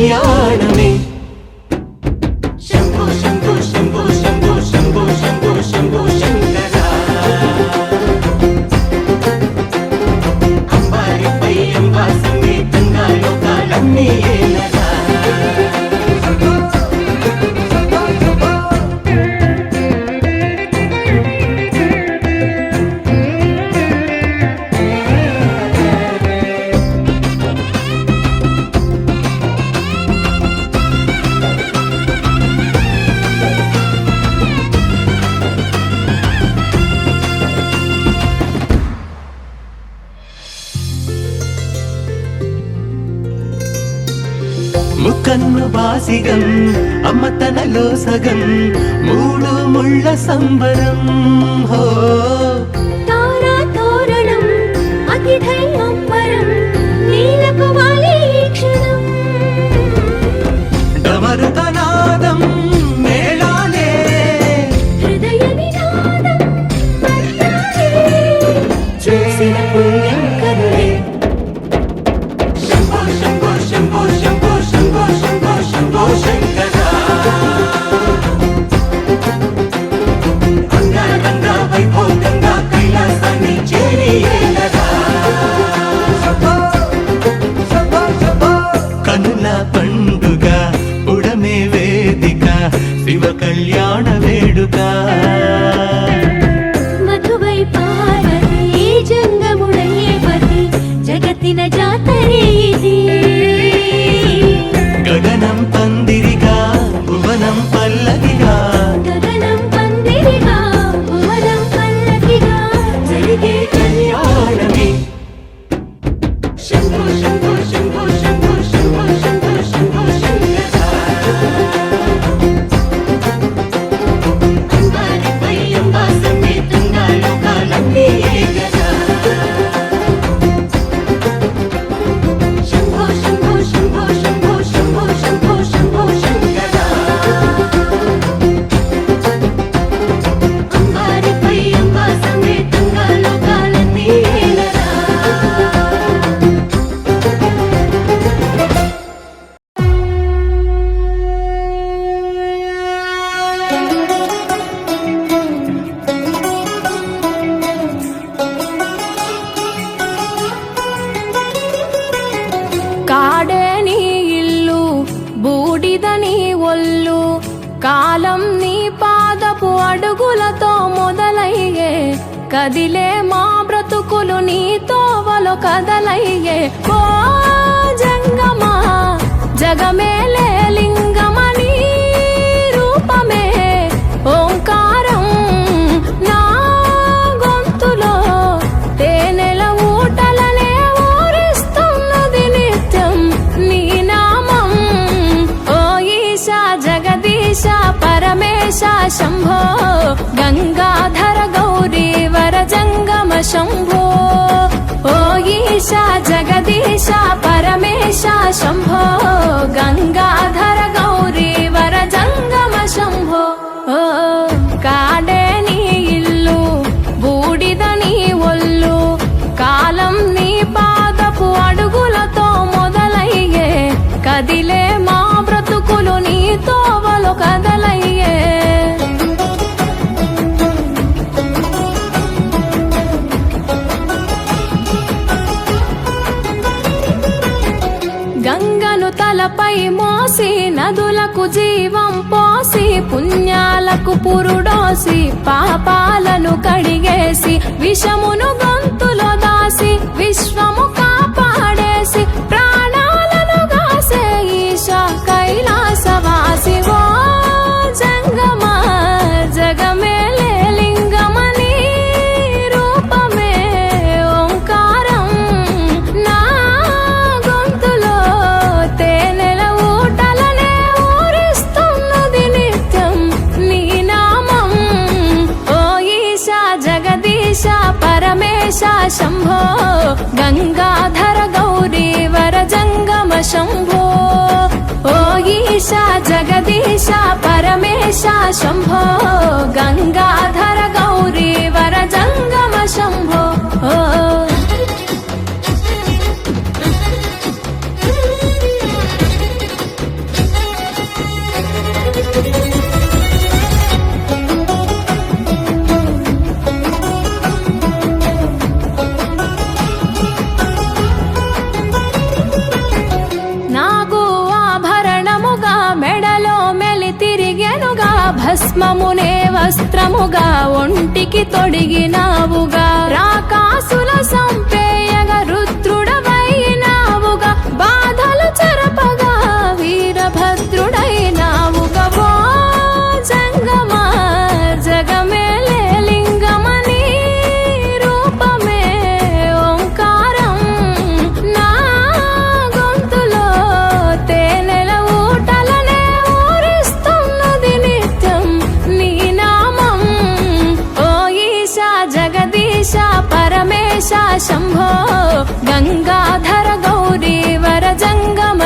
yeah. తనలో సగం మూడు ముళ్ళ సంబరం హో కథలు కదలయ్యే ఓ జంగమా జగమేలే లింగమని రూపమే. ఓంకారం నా గొంతులో తేనెల ఊటలనే ఊరిస్తున్నది నిత్యం నీ నామం. ఓ ఈశా జగదీశ పరమేశ శంభో గంగాధర గౌరీ వర జంగమ శంభో. 下载。పాపాలపై మోసి నదులకు జీవం పోసి పుణ్యాలకు పురుడోసి పాపాలను కడిగేసి విషమును గొంతులో దాసి విశ్వము కాపాడేసి ప్రాణాలను గాసే ఈశా కైలాసవాసి. ఓ జంగమా జగమేలే శంభో. ఓ ఈశ జగదీశ పరమేశ శంభో. గంగాధర గౌరీ వర జంగమ శంభో. ఓ तोड़ी ना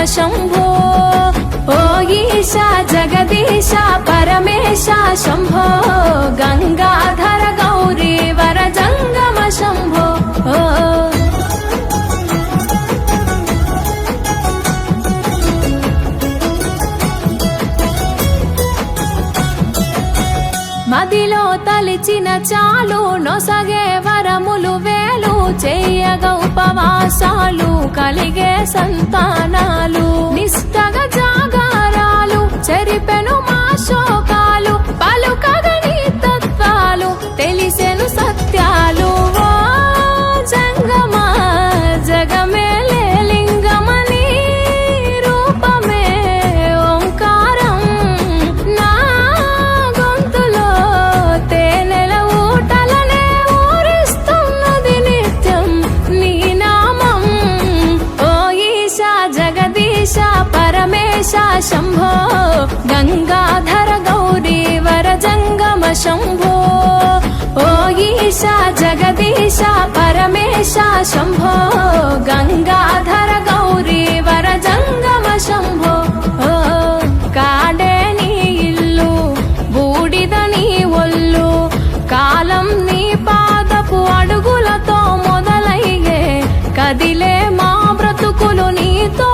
శంభో. ఓ ఈశా జగదీశ పరమేశ శంభో. గంగాధర గౌరీ వర జంగమ శంభో. ఓ. మదిలో తలిచిన చాలు నొసగే వరములు వేలు చేయగ ఉపవాసాలు కలిగే సంతానాలు. శంభో గంగాధర గౌరీ వర జంగమ శంభో. ఓ ఈశా జగదీశ పరమేశ శంభో గంగాధర గౌరీ వర జంగమ శంభో. ఓ కాడే నీ ఇల్లు బూడిద నీ ఒళ్ళు కాలం నీ పాదపు అడుగులతో మొదలయ్యే కదిలే మా బ్రతుకులు నీతో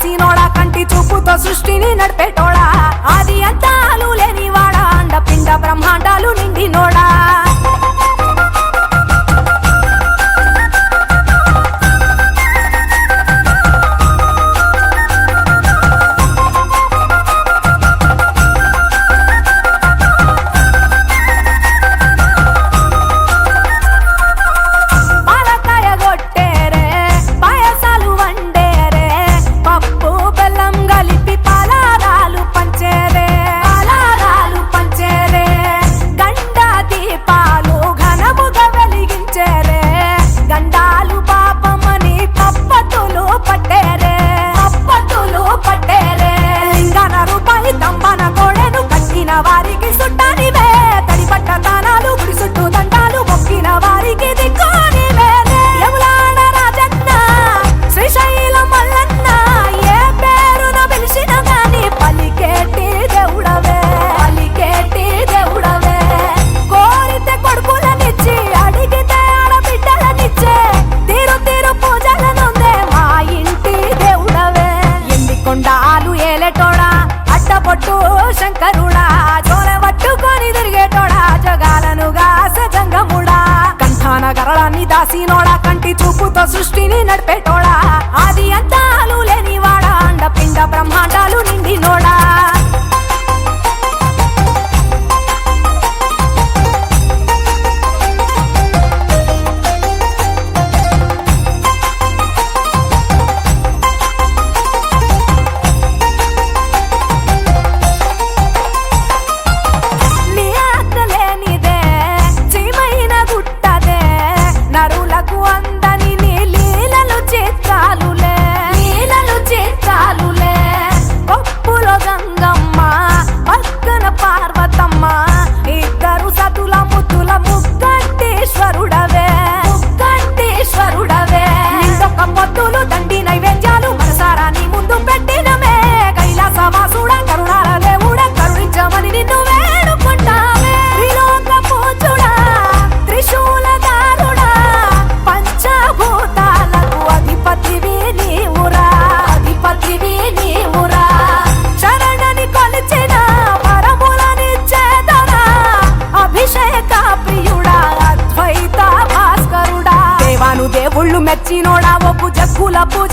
రాసినోడా కంటి చూపుతో సృష్టిని నడిపే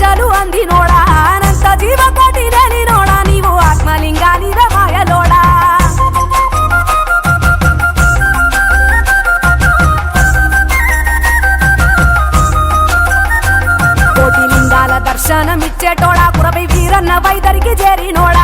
ఆశలు అందినోడా? అనంత జీవకోటి నోడా? నీవు ఆత్మలింగాని రమాయలోడా? కోటి లింగాల దర్శనమిచ్చేటోడా? కురపై వీరన్న వైదరికి చేరినోడా?